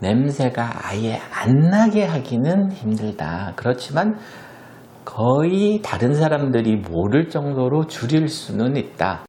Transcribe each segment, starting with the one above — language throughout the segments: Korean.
냄새가 아예 안 나게 하기는 힘들다. 그렇지만 거의 다른 사람들이 모를 정도로 줄일 수는 있다.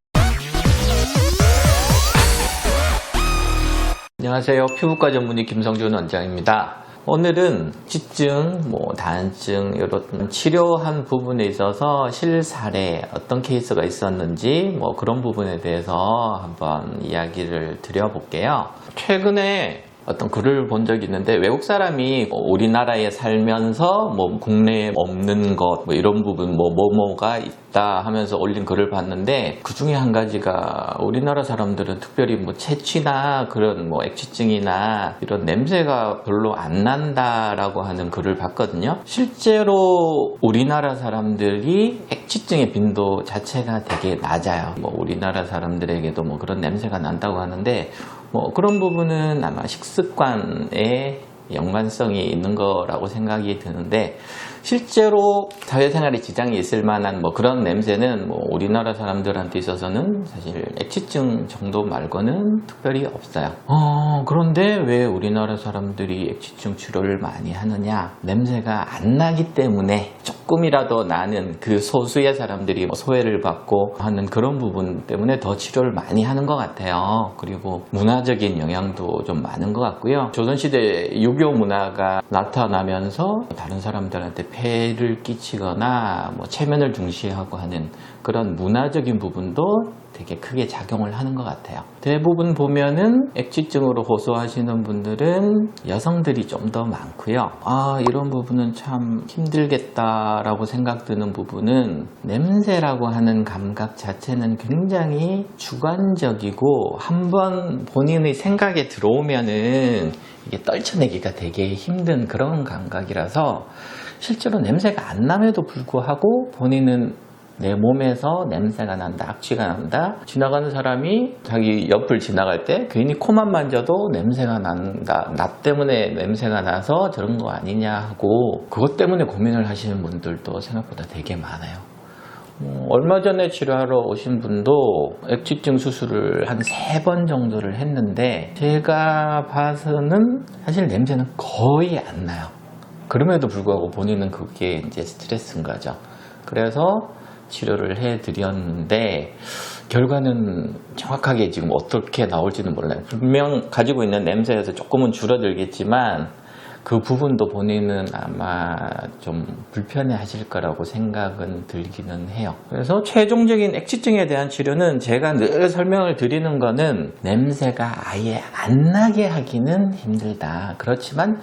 안녕하세요. 피부과 전문의 김성준 원장입니다. 오늘은 치증, 뭐 다한증 이런 치료한 부분에 있어서 실사례 어떤 케이스가 있었는지 뭐 그런 부분에 대해서 한번 이야기를 드려볼게요. 최근에 어떤 글을 본 적이 있는데 외국 사람이 우리나라에 살면서 뭐 국내에 없는 것 뭐 이런 부분 뭐 뭐뭐가 있다 하면서 올린 글을 봤는데 그 중에 한 가지가 우리나라 사람들은 특별히 뭐 채취나 그런 뭐 액취증이나 이런 냄새가 별로 안 난다라고 하는 글을 봤거든요. 실제로 우리나라 사람들이 액취증의 빈도 자체가 되게 낮아요. 뭐 우리나라 사람들에게도 뭐 그런 냄새가 난다고 하는데 뭐 그런 부분은 아마 식습관에 연관성이 있는 거라고 생각이 드는데 실제로 사회생활에 지장이 있을 만한 뭐 그런 냄새는 뭐 우리나라 사람들한테 있어서는 사실 액취증 정도 말고는 특별히 없어요. 어, 그런데 왜 우리나라 사람들이 액취증 치료를 많이 하느냐? 냄새가 안 나기 때문에 조금이라도 나는 그 소수의 사람들이 뭐 소외를 받고 하는 그런 부분 때문에 더 치료를 많이 하는 것 같아요. 그리고 문화적인 영향도 좀 많은 것 같고요. 조선시대 유교 문화가 나타나면서 다른 사람들한테 폐를 끼치거나 뭐 체면을 중시하고 하는 그런 문화적인 부분도 되게 크게 작용을 하는 것 같아요. 대부분 보면은 액취증으로 호소하시는 분들은 여성들이 좀 더 많고요. 아, 이런 부분은 참 힘들겠다라고 생각드는 부분은 냄새라고 하는 감각 자체는 굉장히 주관적이고 한번 본인의 생각에 들어오면은 이게 떨쳐내기가 되게 힘든 그런 감각이라서 실제로 냄새가 안 남에도 불구하고 본인은 내 몸에서 냄새가 난다, 악취가 난다. 지나가는 사람이 자기 옆을 지나갈 때 괜히 코만 만져도 냄새가 난다. 나 때문에 냄새가 나서 저런 거 아니냐 하고 그것 때문에 고민을 하시는 분들도 생각보다 되게 많아요. 어, 얼마 전에 치료하러 오신 분도 액취증 수술을 한 세 번 정도를 했는데 제가 봐서는 사실 냄새는 거의 안 나요. 그럼에도 불구하고 본인은 그게 이제 스트레스인 거죠. 그래서 치료를 해드렸는데 결과는 정확하게 지금 어떻게 나올지는 몰라요. 분명 가지고 있는 냄새에서 조금은 줄어들겠지만 그 부분도 본인은 아마 좀 불편해 하실 거라고 생각은 들기는 해요. 그래서 최종적인 액취증에 대한 치료는 제가 늘 설명을 드리는 거는 냄새가 아예 안 나게 하기는 힘들다. 그렇지만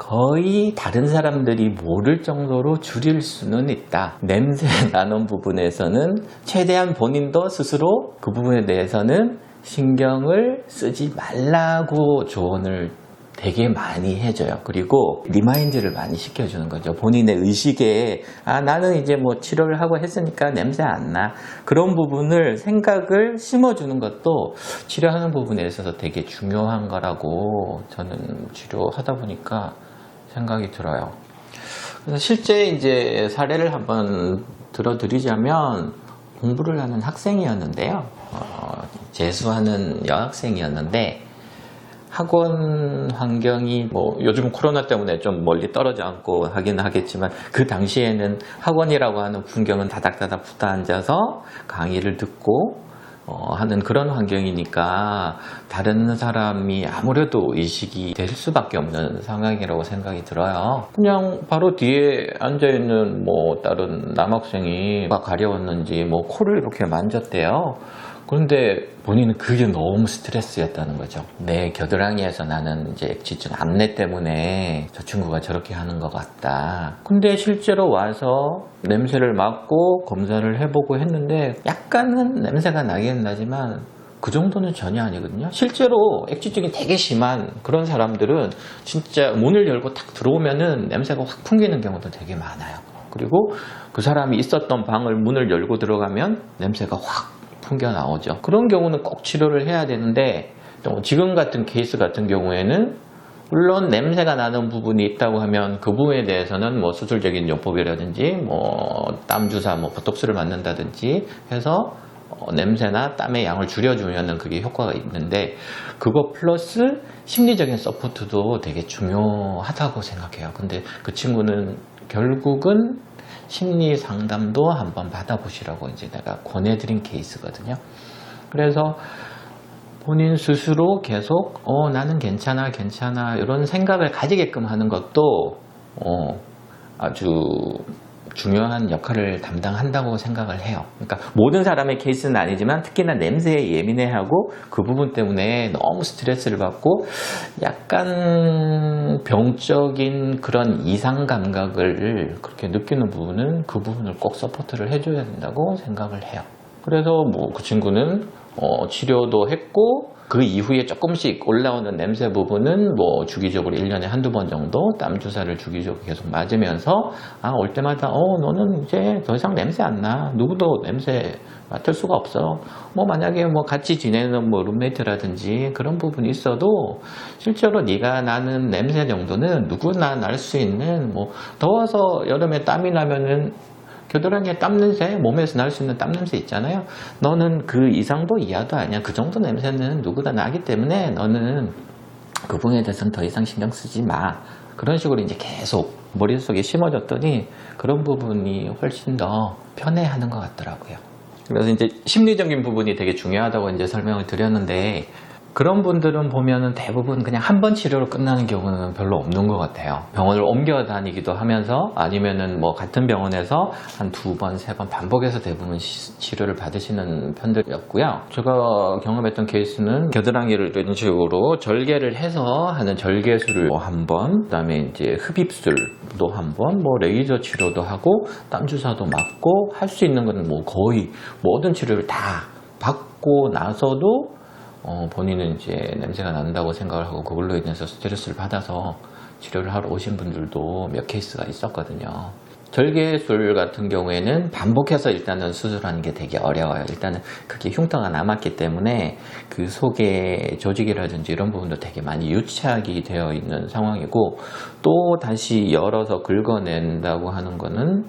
거의 다른 사람들이 모를 정도로 줄일 수는 있다. 냄새 나는 부분에서는 최대한 본인도 스스로 그 부분에 대해서는 신경을 쓰지 말라고 조언을 되게 많이 해줘요. 그리고 리마인드를 많이 시켜주는 거죠. 본인의 의식에 아 나는 이제 뭐 치료를 하고 했으니까 냄새 안 나. 그런 부분을 생각을 심어주는 것도 치료하는 부분에 있어서 되게 중요한 거라고 저는 치료하다 보니까 생각이 들어요. 그래서 실제 이제 사례를 한번 들어드리자면 공부를 하는 학생이었는데요. 어, 재수하는 여학생이었는데 학원 환경이 뭐 요즘 코로나 때문에 좀 멀리 떨어져 앉고 하긴 하겠지만 그 당시에는 학원이라고 하는 풍경은 다닥다닥 붙어 앉아서 강의를 듣고 어, 하는 그런 환경이니까 다른 사람이 아무래도 의식이 될 수밖에 없는 상황이라고 생각이 들어요. 그냥 바로 뒤에 앉아있는 뭐 다른 남학생이 막 가려웠는지 뭐 코를 이렇게 만졌대요. 그런데 본인은 그게 너무 스트레스였다는 거죠. 내 겨드랑이에서 나는 이제 액취증 암내 때문에 저 친구가 저렇게 하는 것 같다. 근데 실제로 와서 냄새를 맡고 검사를 해보고 했는데 약간은 냄새가 나긴 나지만 그 정도는 전혀 아니거든요. 실제로 액취증이 되게 심한 그런 사람들은 진짜 문을 열고 딱 들어오면은 냄새가 확 풍기는 경우도 되게 많아요. 그리고 그 사람이 있었던 방을 문을 열고 들어가면 냄새가 확 풍겨 나오죠. 그런 경우는 꼭 치료를 해야 되는데 또 지금 같은 케이스 같은 경우에는 물론 냄새가 나는 부분이 있다고 하면 그 부분에 대해서는 뭐 수술적인 요법이라든지 뭐 땀 주사, 뭐 보톡스를 맞는다든지 해서 어, 냄새나 땀의 양을 줄여주면 그게 효과가 있는데 그거 플러스 심리적인 서포트도 되게 중요하다고 생각해요. 근데 그 친구는 결국은 심리 상담도 한번 받아보시라고 이제 내가 권해드린 케이스거든요. 그래서 본인 스스로 계속 어 나는 괜찮아 괜찮아 이런 생각을 가지게끔 하는 것도 어 아주 중요한 역할을 담당한다고 생각을 해요. 그러니까 모든 사람의 케이스는 아니지만 특히나 냄새에 예민해하고 그 부분 때문에 너무 스트레스를 받고 약간 병적인 그런 이상 감각을 그렇게 느끼는 부분은 그 부분을 꼭 서포트를 해줘야 된다고 생각을 해요. 그래서 뭐 그 친구는 어, 치료도 했고 그 이후에 조금씩 올라오는 냄새 부분은 뭐 주기적으로 1년에 한두 번 정도 땀 주사를 주기적으로 계속 맞으면서 아 올 때마다 어 너는 이제 더 이상 냄새 안 나. 누구도 냄새 맡을 수가 없어. 뭐 만약에 뭐 같이 지내는 뭐 룸메이트라든지 그런 부분이 있어도 실제로 네가 나는 냄새 정도는 누구나 날 수 있는 뭐 더워서 여름에 땀이 나면은 겨드랑이에 땀 냄새, 몸에서 날 수 있는 땀 냄새 있잖아요. 너는 그 이상도 이하도 아니야. 그 정도 냄새는 누구나 나기 때문에 너는 그 부분에 대해서는 더 이상 신경 쓰지 마. 그런 식으로 이제 계속 머릿속에 심어졌더니 그런 부분이 훨씬 더 편해하는 것 같더라고요. 그래서 이제 심리적인 부분이 되게 중요하다고 이제 설명을 드렸는데 그런 분들은 보면은 대부분 그냥 한 번 치료로 끝나는 경우는 별로 없는 것 같아요. 병원을 옮겨 다니기도 하면서 아니면은 뭐 같은 병원에서 한 두 번, 세 번 반복해서 대부분 시- 치료를 받으시는 편들이었고요. 제가 경험했던 케이스는 겨드랑이를 이런 식으로 절개를 해서 하는 절개술을 뭐 한 번, 그 다음에 이제 흡입술도 한 번, 뭐 레이저 치료도 하고 땀 주사도 맞고 할 수 있는 건뭐 거의 모든 치료를 다 받고 나서도 어, 본인은 이제 냄새가 난다고 생각을 하고 그걸로 인해서 스트레스를 받아서 치료를 하러 오신 분들도 몇 케이스가 있었거든요. 절개술 같은 경우에는 반복해서 일단은 수술하는 게 되게 어려워요. 일단은 그게 흉터가 남았기 때문에 그 속에 조직이라든지 이런 부분도 되게 많이 유착이 되어 있는 상황이고 또 다시 열어서 긁어낸다고 하는 거는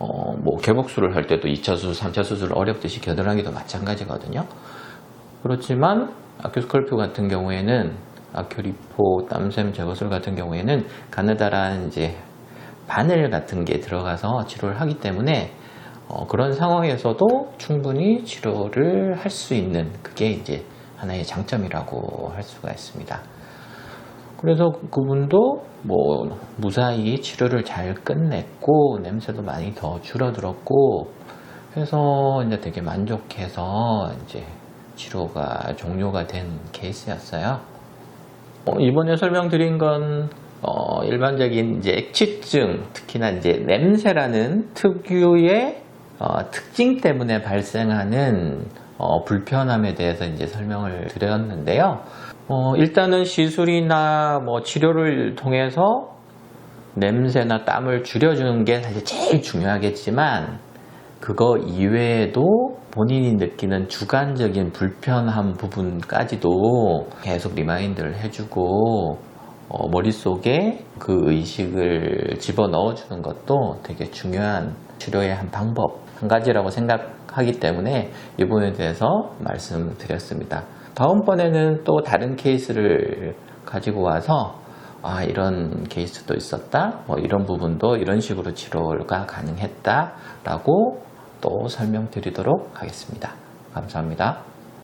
어, 뭐 개복술을 할 때도 2차 수술, 3차 수술 어렵듯이 겨드랑이도 마찬가지거든요. 그렇지만 아큐스컬프 같은 경우에는 아큐리포 땀샘 제거술 같은 경우에는 가느다란 이제 바늘 같은 게 들어가서 치료를 하기 때문에 어, 그런 상황에서도 충분히 치료를 할 수 있는 그게 이제 하나의 장점이라고 할 수가 있습니다. 그래서 그분도 뭐 무사히 치료를 잘 끝냈고 냄새도 많이 더 줄어들었고 해서 이제 되게 만족해서 이제 치료가 종료가 된 케이스였어요. 어, 이번에 설명드린 건 어, 일반적인 이제 액취증, 특히나 이제 냄새라는 특유의 어, 특징 때문에 발생하는 어, 불편함에 대해서 이제 설명을 드렸는데요. 어, 일단은 시술이나 뭐 치료를 통해서 냄새나 땀을 줄여주는 게 사실 제일 중요하겠지만 그거 이외에도 본인이 느끼는 주관적인 불편한 부분까지도 계속 리마인드를 해주고 어, 머릿속에 그 의식을 집어넣어 주는 것도 되게 중요한 치료의 한 방법 한 가지라고 생각하기 때문에 이 부분에 대해서 말씀드렸습니다. 다음번에는 또 다른 케이스를 가지고 와서 아, 이런 케이스도 있었다. 뭐 이런 부분도 이런 식으로 치료가 가능했다 라고 또 설명드리도록 하겠습니다. 감사합니다.